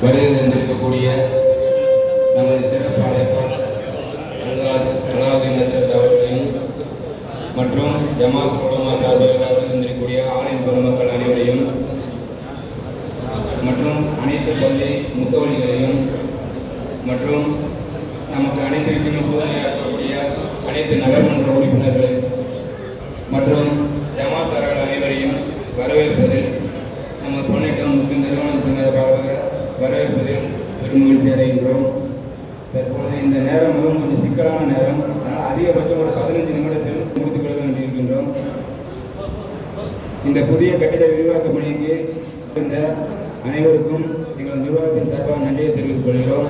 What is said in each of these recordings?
வருகை தந்திருக்கக்கூடிய நமது சிறப்பு அவர்களையும் மற்றும் ஜமாத் குடும்ப சார்பாக வருகை தந்திருக்கக்கூடிய ஆலின் அனைவரையும் மற்றும் அனைத்து பள்ளி முகவரிகளையும் மற்றும் நமக்கு அனைத்து விஷயங்களும் உறுதுணையாக இருக்கக்கூடிய அனைத்து நகர்மன்ற உறுப்பினர்கள் மற்றும் ஜமாத்தார்கள் அனைவரையும் வரவேற்பதில் நம்ம வரவேற்பதில் பெரும் மகிழ்ச்சி அடைகின்றோம். தற்பொழுது இந்த நேரம் மிகவும் கொஞ்சம் சிக்கலான நேரம். அதனால் அதிகபட்சம் ஒரு பதினஞ்சு நிமிடத்தில் முடித்துக் கொள்ள வேண்டியிருக்கின்றோம் இந்த புதிய கட்டிட விரிவாக்க பணிக்கு இருந்த அனைவருக்கும் எங்கள் நிர்வாகத்தின் சார்பாக நன்றியை தெரிவித்துக் கொள்கிறோம்.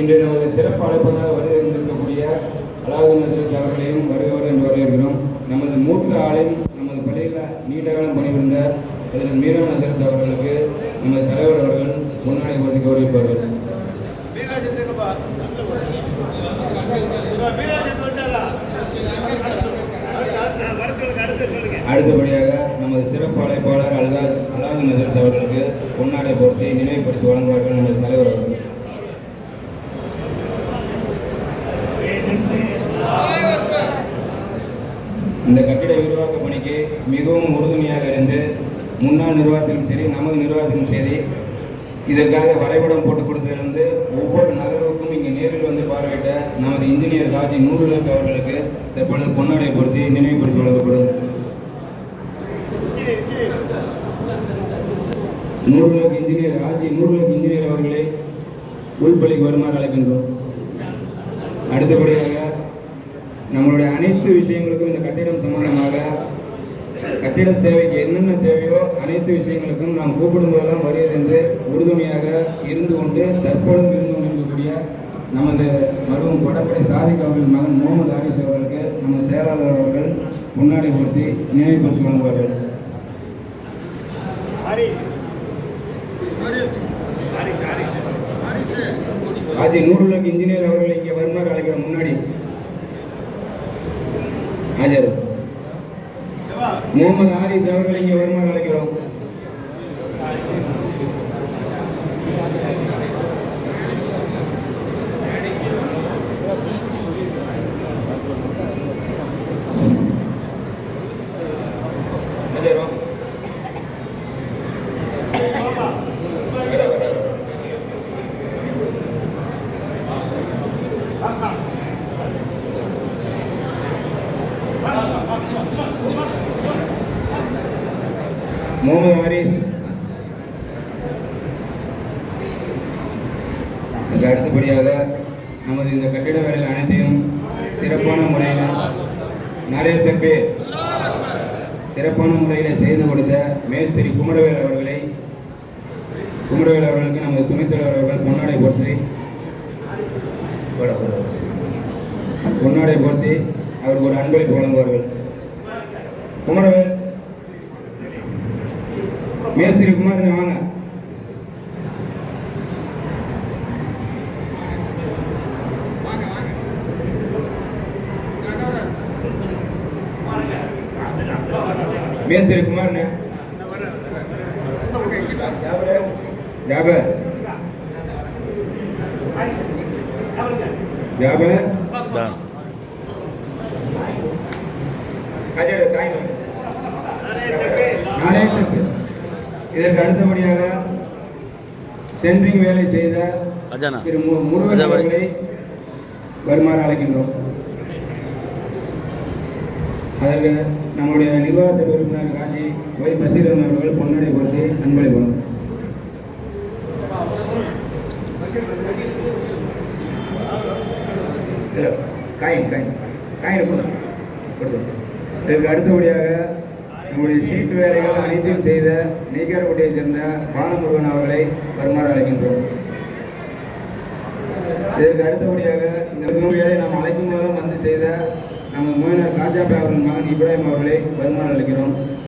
இன்று நமது சிறப்பு அழைப்பதாக வருகை இருந்திருக்கக்கூடிய அலாவுதீன் ஹசரத் அவர்களையும் வருகிறவர் என்று வரவேற்கிறோம். நமது மூத்த ஆளின் நமது பள்ளியில் நீண்ட காலம் பணிபுரிந்த அதில் மீரான் நகர் அவர்களுக்கு நமது தலைவர் அவர்கள் அடுத்தபடியாக நமது சிறப்பு அழைப்பாளர் அல்தா அலாது நசரத் அவர்களுக்கு பொன்னாடை போர்த்தி நினைவு பரிசு வழங்குவார்கள் நமது தலைவர் அவர்கள். இந்த கட்டிட விரிவாக்க பணிக்கு மிகவும் உறுதுணையாக இருந்து முன்னாள் நிர்வாகத்திலும் சரி நமது நிர்வாகத்திலும் சரி இதற்காக வரைபடம் போட்டு கொடுத்ததிலிருந்து ஒவ்வொரு நகர்வுக்கும் இங்கே நேரில் வந்து பார்வையிட்ட நமது இன்ஜினியர் காஜி நூறுலக் அவர்களுக்கு தற்பொழுது பொன்னாடை பொறுத்து நினைவு பரிசு வழங்கப்படும். நூறுலக் இன்ஜினியர் ஆர்ஜி நூறுலக் இன்ஜினியர் அவர்களை உள்பலிக்கு வருமாறு அழைக்கின்றோம். அடுத்தபடியாக நம்மளுடைய அனைத்து விஷயங்களுக்கும் இந்த கட்டிடம் சம்பந்தமாக கட்டிட தேவைக்கு என்னென்ன தேவையோ அனைத்து விஷயங்களுக்கும் நாம் கூப்பிடும் போதெல்லாம் வருகிறது உறுதுணையாக இருந்து கொண்டு தற்பொழுது இருந்து கொண்டிருக்கக்கூடிய நமது மருவம் கொடப்படை சாதிக் அவர்கள் மகன் முகமது ஹாரிஸ் அவர்களுக்கு நமது செயலாளர் அவர்கள் முன்னாடி பொருத்தி நினைவு பரிசு வழங்குவார்கள். ஆதி நூறுலக் இன்ஜினியர் அவர்கள் இங்கே வருமாறு அழைக்கிற முன்னாடி. ஆஜர் முகமது ஹாரிஸ் அவர்கள் இங்கே வருமாறு அழைக்கிறோம். முகமது ஹாரிஸ் அதுக்கு அடுத்தபடியாக நமது இந்த கட்டிட வேலைகள் அனைத்தையும் சிறப்பான முறையில் நிறைய பேர் சிறப்பான முறையில் செய்து கொடுத்த மேஸ்திரி குமரவேல் அவர்களை குமரவேல் அவர்களுக்கு நமது துணைத் தலைவர் அவர்கள் பொன்னாடை போர்த்தி. பொன்னாடை போர்த்தி அவருக்கு ஒரு அன்பளிப்பு வழங்குவார்கள். குமரவேல் மேஸ்திரி குமார் வாங்க மேஸ்திரி குமார் ஜாபர் ஜாபர் Done. அஜய் தாய் நாராயணனுக்கு இதற்கு அடுத்தபடியாக சென்ட்ரிங் வேலை செய்த திரு முருகன். அவர்களை வருமாறு அழைக்கின்றோம். அதற்கு நம்முடைய நிர்வாக சபை உறுப்பினர் காஞ்சி ஒய் பசீரன் அவர்கள் பொன்னடை கொடுத்து அன்பளிப்போம் காயின் காயின். காயின் கொடுங்க கொடுங்க இதற்கு அடுத்தபடியாக நம்முடைய சீட்டு வேலைகள் அனைத்தையும் செய்த நெய்க்காரப்பட்டியை சேர்ந்த பாலமுருகன் அவர்களை வருமாறு அழைக்கின்றோம். இதற்கு அடுத்தபடியாக இந்த நூல்களை நாம் அழைக்கும் போதும் வந்து செய்த நம்ம மோயினர் காஜாபா அவர்கள் மகன் இப்ராஹிம் அவர்களை வருமாறு அளிக்கிறோம்